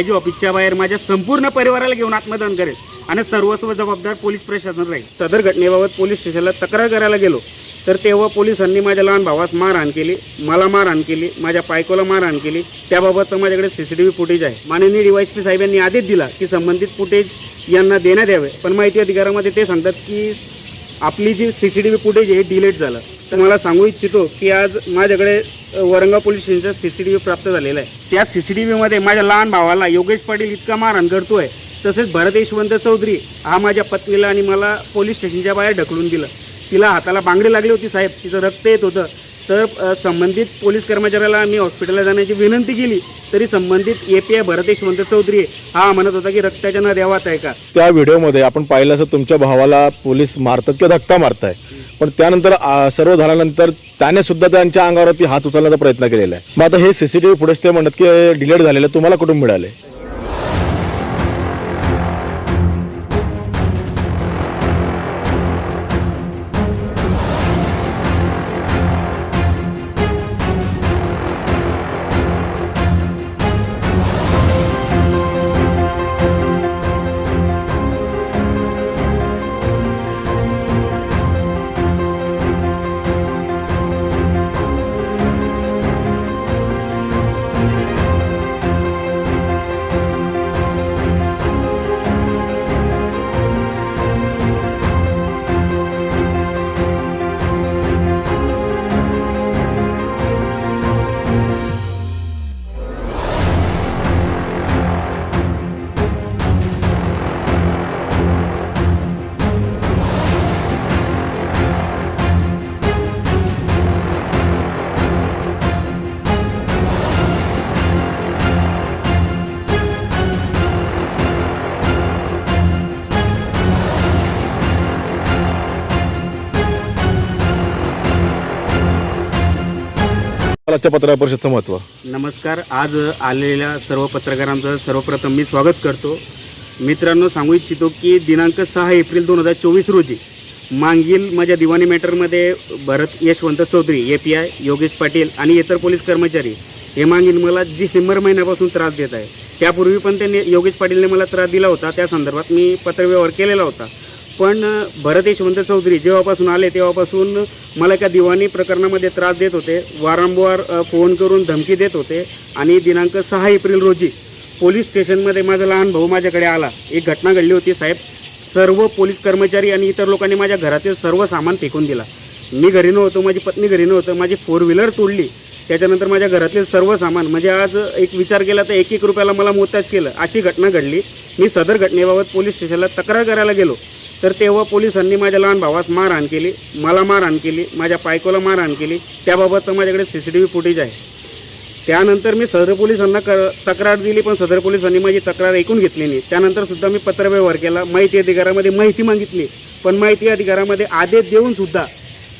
I ऑफिसच्या बाहेर माझ्या संपूर्ण परिवाराला घेऊन आत्मदान करेल आणि सर्वस्व जबाबदार पोलीस प्रशासन राहील. सदर घटनेबाबत पोलीस स्टेशनला तक्रार करायला गेलो. तर तेव्हा पोलिसांनी माझ्या लहान भावास मारहाण केली मला मारहाण केली माझ्या बायकोला मारहाण केली. त्याबाबत माझ्याकडे C C T V footage आहे. माननीय डी वाय पी साहेब यांनी आदेश दिला की संबंधित फुटेज यांना देण्यात यावे. पण माहिती अधिकारामध्ये ते सांगतात की आपली जी C C T V footage आहे डिलीट झालं. तर मला सांगू इच्छितो की आज माझ्याकडे वरंगा पोलीस स्टेशनचा सी सी टी व्ही प्राप्त झालेला आहे. त्या सी सी टी व्हीमध्ये माझ्या लहान भावाला योगेश पाटील इतका मारहाण आहे तसेच भरत यशवंत चौधरी हा माझ्या पत्नीला आणि मला पोलीस स्टेशनच्या बाहेर ढकलून दिलं. तिला हाताला बांगडी लागली होती साहेब तिचं रक्त येत होतं. तर संबंधित पोलीस कर्मचाऱ्याला मी हॉस्पिटलला जाण्याची विनंती केली तरी संबंधित A P I Bharat Yashwant Chaudhari हा म्हणत होता की रक्ताच्या न देवात आहे का? त्या व्हिडिओमध्ये आपण पाहिलं असं तुमच्या भावाला पोलीस मारतात किंवा धक्का मारताय. पण त्यानंतर आ, सर्व झाल्यानंतर त्याने सुद्धा त्यांच्या अंगावरती हात उचलण्याचा प्रयत्न केलेला आहे. मग आता हे सीसीटीव्ही फुटेज ते म्हणतात की डिलीट झालेलं तुम्हाला कुठून मिळाले? आजच्या पत्रकार परिषदचं महत्त्व नमस्कार. आज आलेल्या सर्व पत्रकारांचं सर्वप्रथम मी स्वागत करतो. मित्रांनो सांगू इच्छितो की दिनांक सहा एप्रिल दोन हजार चोवीस रोजी मांगील माझ्या दिवाणी मॅटरमध्ये Bharat Yashwant Chaudhari A P I Yogesh Patil आणि इतर पोलीस कर्मचारी हे मागील मला डिसेंबर महिन्यापासून त्रास देत आहे. त्यापूर्वी पण त्यांनी योगेश पाटीलने मला त्रास दिला होता. त्या संदर्भात मी पत्रव्यवहार केलेला होता. पण भरत यशवंत चौधरी जेव्हापासून आले तेव्हापासून मला एका दिवाणी प्रकरणामध्ये त्रास देत होते. वारंवार फोन करून धमकी देत होते आणि दिनांक सहा एप्रिल रोजी पोलीस स्टेशनमध्ये माझा लहान भाऊ माझ्याकडे आला. एक घटना घडली होती साहेब. सर्व पोलीस कर्मचारी आणि इतर लोकांनी माझ्या घरातील सर्व सामान फेकून दिला. मी घरी नव्हतो माझी पत्नी घरी नव्हतं माझी फोर व्हीलर तोडली. त्याच्यानंतर माझ्या घरातील सर्व सामान म्हणजे आज एक विचार केला तर एक एक रुपयाला मला मोताज केलं. अशी घटना घडली. मी सदर घटनेबाबत पोलीस स्टेशनला तक्रार करायला गेलो. तर तेव्हा पोलिसांनी माझ्या लहान भावास मारहाण केली मला मारहाण केली माझ्या बायकोला मारहाण केली. त्याबाबत माझ्याकडे C C T V footage आहे. त्यानंतर मी सदर पोलिसांना क तक्रार दिली पण सदर पोलिसांनी माझी तक्रार ऐकून घेतली नाही. त्यानंतर सुद्धा मी पत्रव्यवहार केला माहिती अधिकारामध्ये माहिती मागितली पण माहिती अधिकारामध्ये आदेश देऊन सुद्धा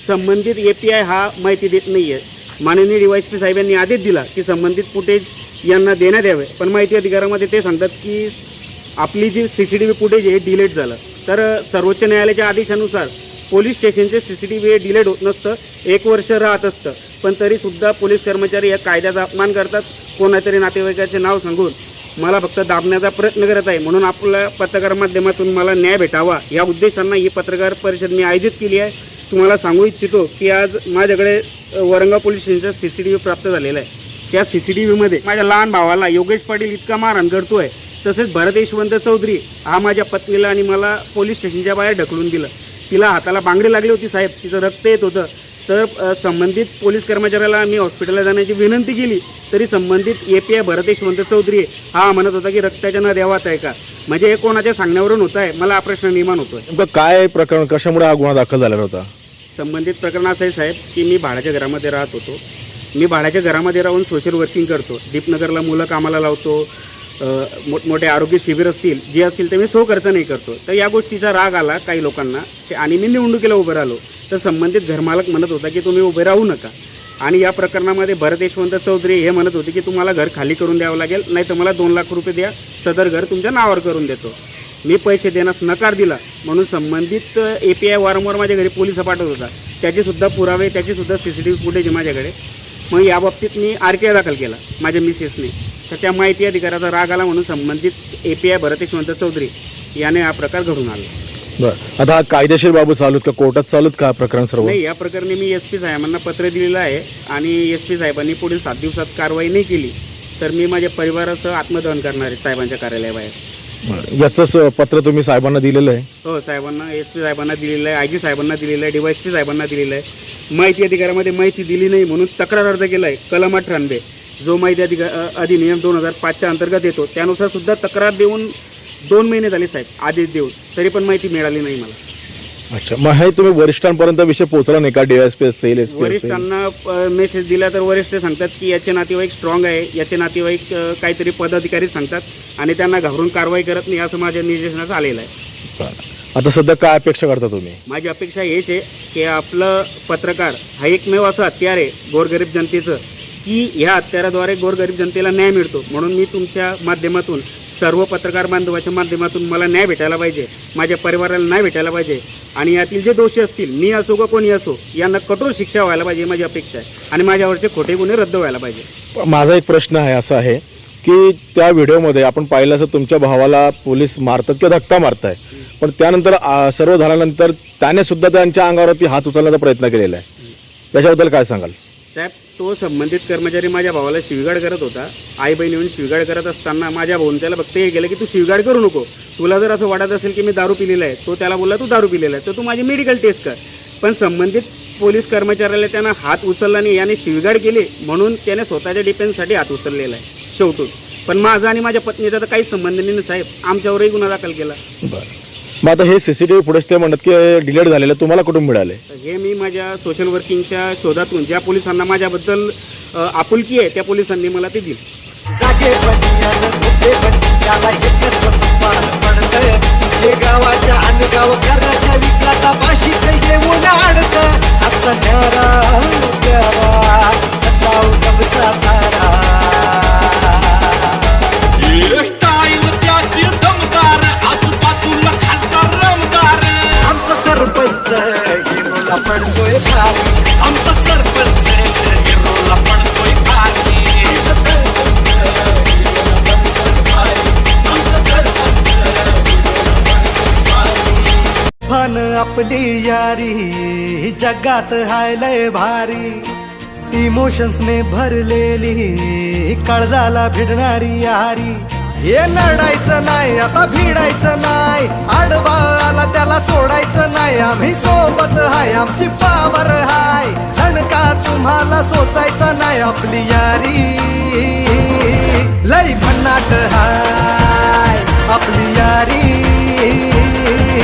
संबंधित ए पी आय हा माहिती देत नाही आहे माननीय डी वाय पी साहेब यांनी आदेश दिला की संबंधित फुटेज यांना देण्यात यावे पण माहिती अधिकारामध्ये ते सांगतात की आपली जी C C T V footage आहे डिलीट झालं. तर सर्वोच्च न्यायालयाच्या आदेशानुसार पोलीस स्टेशनचे सी सी टी व्ही हे डिलेट होत नसतं एक वर्ष राहत असतं. पण तरीसुद्धा पोलीस कर्मचारी या कायद्याचा अपमान करतात कोणातरी नातेवाईकाचे नाव सांगून. मला फक्त दाबण्याचा प्रयत्न करत आहे म्हणून आपल्या पत्रकार माध्यमातून मला न्याय भेटावा. या उद्देशानं ही पत्रकार परिषद मी आयोजित केली आहे. तुम्हाला सांगू इच्छितो की आज माझ्याकडे वरंगा पोलीस स्टेशनचा सी सी टी व्ही प्राप्त झालेला आहे. त्या सी सी टी व्हीमध्ये माझ्या लहान भावाला योगेश पाटील इतका मारहाण करतोय तसेच भरत यशवंत चौधरी हा माझ्या पत्नीला आणि मला पोलीस स्टेशनच्या बाहेर ढकलून दिलं. तिला हाताला बांगडी लागली होती साहेब. तिचं रक्त येत होतं. तर संबंधित पोलीस कर्मचाऱ्याला मी हॉस्पिटलला जाण्याची विनंती केली. तरी संबंधित A P I Bharat Yashwant Chaudhari हा म्हणत होता की रक्ताच्या न द्यावात आहे का? म्हणजे हे कोणाच्या सांगण्यावरून होत आहे? मला हा प्रश्न निर्माण होतोय. नेमकं काय प्रकरण कशामुळे हा गुन्हा दाखल झालेला होता? संबंधित प्रकरण असं आहे साहेब की मी भाड्याच्या घरामध्ये राहत होतो. मी भाड्याच्या घरामध्ये राहून सोशल वर्किंग करतो. दीपनगरला मुलं कामाला लावतो. मोठमोठे आरोग्य शिबिर असतील जे असतील ते मी सो खर्च नाही करतो. तर या गोष्टीचा राग आला काही लोकांना ते आणि मी निवडणुकीला उभं राहिलो तर संबंधित घरमालक म्हणत होता की तुम्ही उभे राहू नका. आणि या प्रकरणामध्ये भरत यशवंत चौधरी हे म्हणत होते की तुम्हाला घर खाली करून द्यावं लागेल नाही तर मला दोन लाख रुपये द्या सदर घर तुमच्या नावावर करून देतो. मी पैसे देण्यास नकार दिला. म्हणून संबंधित ए पी आय वारंवार माझ्या घरी पोलीस पाठवत होता. त्याचेसुद्धा पुरावे त्याचीसुद्धा C C T V footage माझ्याकडे. मग याबाबतीत मी आर टी आय दाखल केला माझ्या मिसेसने तर त्या माहिती अधिकाराचा राग आला म्हणून संबंधित A P I Bharat Yashwant Chaudhari याने हा प्रकार घडून आला बरं. आता हा कायदेशीर बाबत चालू आहेत का? कोर्टात चालू आहेत का हा प्रकरण सर्व? नाही या प्रकरणी मी एस पी साहेबांना पत्र दिलेलं आहे आणि एस पी साहेबांनी पुढील सात दिवसात कारवाई नाही केली तर मी माझ्या परिवारासह आत्मदहन करणार आहे साहेबांच्या कार्यालयाबाहेर. बरं. याचंच अं, पत्र तुम्ही साहेबांना दिलेलं आहे? हो साहेबांना एस पी साहेबांना दिलेलं आहे आय जी साहेबांना दिलेलं आहे डीवाय एस पी साहेबांना दिलेलं आहे. माहिती अधिकारामध्ये माहिती दिली नाही म्हणून तक्रार अर्ज केला आहे कलम अठरानबे जो माहिती अधिकार अ, अधिनियम दोन हजार पाचच्या अंतर्गत येतो त्यानुसार सुद्धा तक्रार देऊन दोन महिने झाले साहेब आदेश देऊन. तरी पण माहिती मिळाली नाही मला. अच्छा मग हे तुम्ही वरिष्ठांपर्यंत विषय पोहोचला नाही का? डीएसपी असेल एस पी असेल? वरिष्ठांना मेसेज दिला तर वरिष्ठ सांगतात की याचे नातेवाईक स्ट्रॉंग आहे याचे नातेवाईक अ, काहीतरी पदाधिकारी सांगतात आणि त्यांना घाबरून कारवाई करत नाही असं माझ्या निर्देशनात आलेलं आहे. आता सध्या काय अपेक्षा करता तुम्ही? माझी अपेक्षा हेच आहे की आपलं पत्रकार हा एकमेव असं हत्यार आहे गोरगरीब जनतेचं. की ह्या हत्याराद्वारे गोरगरीब जनतेला न्याय मिळतो. म्हणून मी तुमच्या माध्यमातून सर्व पत्रकार बांधवाच्या माध्यमातून मला न्याय भेटायला पाहिजे. माझ्या परिवाराला न्याय भेटायला पाहिजे. आणि यातील जे दोषी असतील मी असो का कोणी असो यांना कठोर शिक्षा व्हायला पाहिजे माझी अपेक्षा आहे. आणि माझ्यावरचे खोटे गुन्हे रद्द व्हायला पाहिजे. माझा एक प्रश्न आहे असा आहे की त्या व्हिडिओमध्ये आपण पाहिलं असं तुमच्या भावाला पोलीस मारतात किंवा धक्का मारताय. पण त्यानंतर सर्व झाल्यानंतर त्याने सुद्धा त्यांच्या अंगावरती हात उचलण्याचा प्रयत्न केलेला आहे. त्याच्याबद्दल काय सांगाल? साहेब तो संबंधित कर्मचारी माझ्या भावाला शिवगाड करत होता. आई बहीण येऊन शिवगाड करत असताना माझ्या भाऊन त्याला फक्त हे गेलं की तू शिवगाड करू नको. तुला जर असं वाटत असेल की मी दारू पिलेला आहे तो त्याला बोलला तू दारू पिलेला आहे. तर तू माझी मेडिकल टेस्ट कर. पण संबंधित पोलीस कर्मचाऱ्याला त्यानं हात उचलला नाही याने शिवगाड केली म्हणून त्याने स्वतःच्या डिफेन्ससाठी हात उचललेला आहे शेवटून. पण माझा आणि माझ्या पत्नीचा तर काहीच संबंध नाही ना साहेब. आमच्यावरही गुन्हा दाखल केला. बरं. मग आता हे सीसीटीव्ही फुटेज ते म्हणत की डिलीट झालेलं तुम्हाला कुठून मिळाले तर हे मी माझ्या सोशल वर्किंगच्या शोधातून ज्या पोलिसांना माझ्याबद्दल आपुलकी आहे त्या पोलिसांनी मला ते दिली. आपली यारी जगात हाय लय भारी. इमोशन्सने भरलेली काळजाला भिडणारी यारी. हे लढायचं नाही आता भिडायचं नाही. आडवा आला त्याला सोडायचं नाही. आम्ही सोबत हाय आमची पावर हाय. धणका तुम्हाला सोसायचा नाही आपली यारी. लई भन्नाट हाय आपली यारी.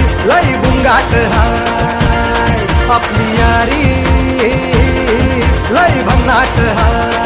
लई गुंगाट हाय. आपली यारी लई भन्नाट हाय.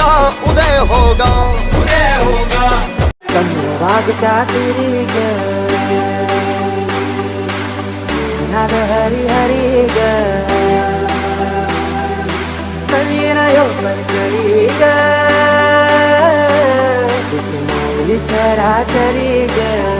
रुकेगा उदय होगा। उदय होगा चंद्रभागच्या तिरी ग नाद हरी हरी ग नवीन यौवन करी ग चराचरी ग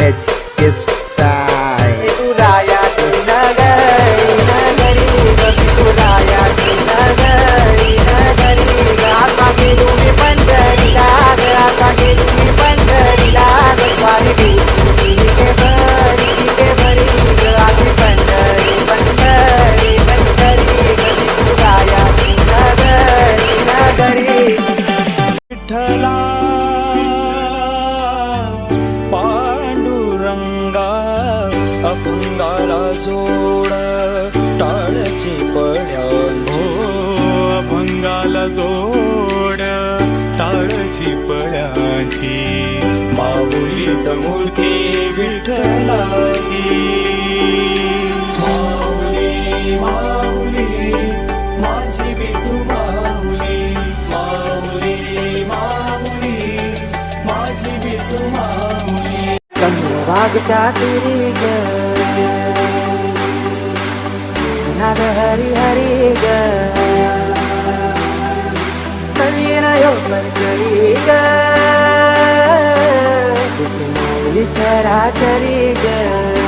educação. माऊली माऊली माझी विठू माऊली माऊली माऊली माझी विठू माऊली. तिरी ग नाद हरी हरी ग नवीन योगन करी ग चराचरी ग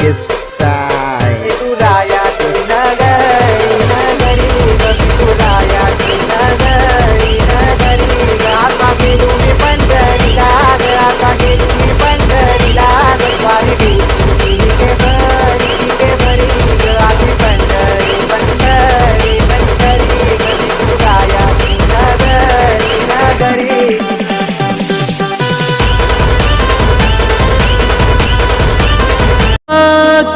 is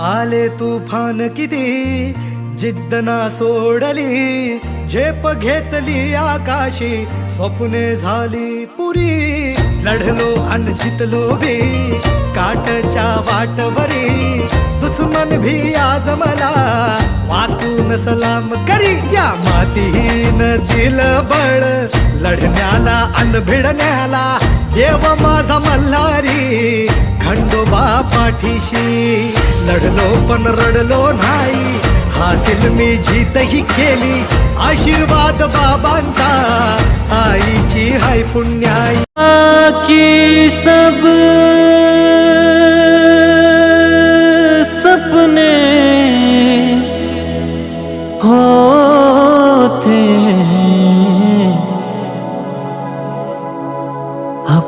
आले तुफान किती? जिद्द ना सोडली झेप घेतली आकाशी स्वप्ने झाली पुरी. लढलो अन जितलो बी काटच्या वाटवरी. दुश्मन भी आज मला वाकून सलाम करी या मातीहीन दिल बळ. लढण्याला अन भिडण्याला देव माझा मल्हारी. खंडोबा पाठीशी लढलो पण रडलो नाही. हासिल मी जीतही केली आशीर्वाद बाबांचा. आईची हाय पुण्याई. की सब